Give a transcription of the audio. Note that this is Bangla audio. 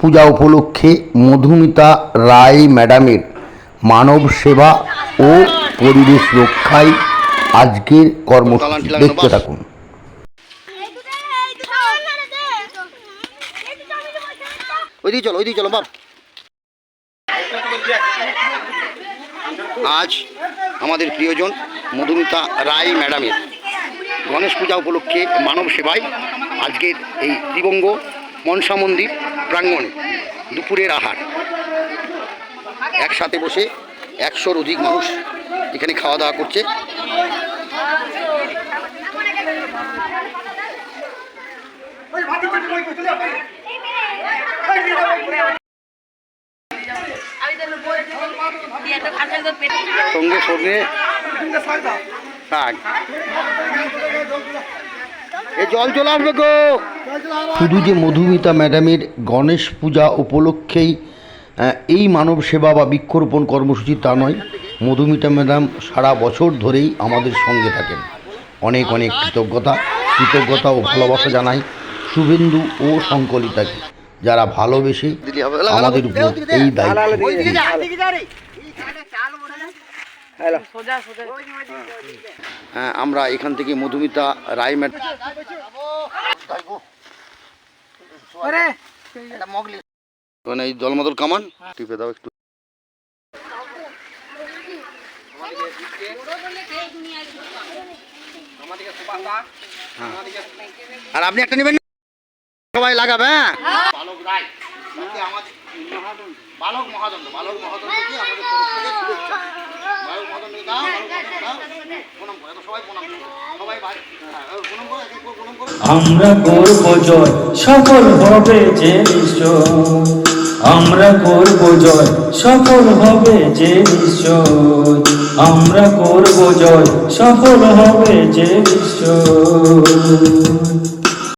পূজা উপলক্ষে মধুমিতা রায় ম্যাডামের মানব সেবা ও পরিবেশ রক্ষায় আজকের কর্মসূচি। দেখতে থাকুন। ওইদিকে চলো ওইদিকে চলো বাপ আজ আমাদের প্রিয়জন মধুমিতা রায় ম্যাডামের গণেশ পূজা উপলক্ষে মানব সেবায় আজকের এই ত্রিবঙ্গ মনসা মন্দির প্রাঙ্গণে দুপুরের আহার। একসাথে বসে একশোর অধিক মানুষ এখানে খাওয়া দাওয়া করছে। সঙ্গে সঙ্গে শাক এ জল চলে আসবে গো শুধু যে মধুমিতা ম্যাডামের গণেশ পূজা উপলক্ষেই এই মানব সেবা বা বৃক্ষরোপণ কর্মসূচি তা নয় মধুমিতা ম্যাডাম সারা বছর ধরেই আমাদের সঙ্গে থাকেন অনেক অনেক কৃতজ্ঞতা কৃতজ্ঞতা ও ভালোবাসা জানাই শুভেন্দু ও সংকলিতাকে যারা ভালোবেসে আমাদের উপর এই দায়িত্ব। হ্যাঁ আমরা এখান থেকে মধুমিতা রায় ম্যাডাম মানে এই জলমদল কামান টিপে দাও একটু। হ্যাঁ। আর আপনি একটা নেবেন? সবাই লাগাবে হ্যাঁ? বালক রায় আমাদের বালক মহাদণ্ড বালক মহাদণ্ডকে আমাদের তরফ থেকে শুভেচ্ছা বালক মহাদণ্ড দাও বালক মহাদণ্ড দাও। প্রণাম করো সবাই প্রণাম সবাই ভাই হ্যাঁ প্রণাম করে প্রণাম করো। আমরা করব জয় সফল হবে যে নিশ্চয়। আমরা করব জয় সফল হবে যে নিশ্চয়। আমরা করব জয় সফল হবে যে নিশ্চয়।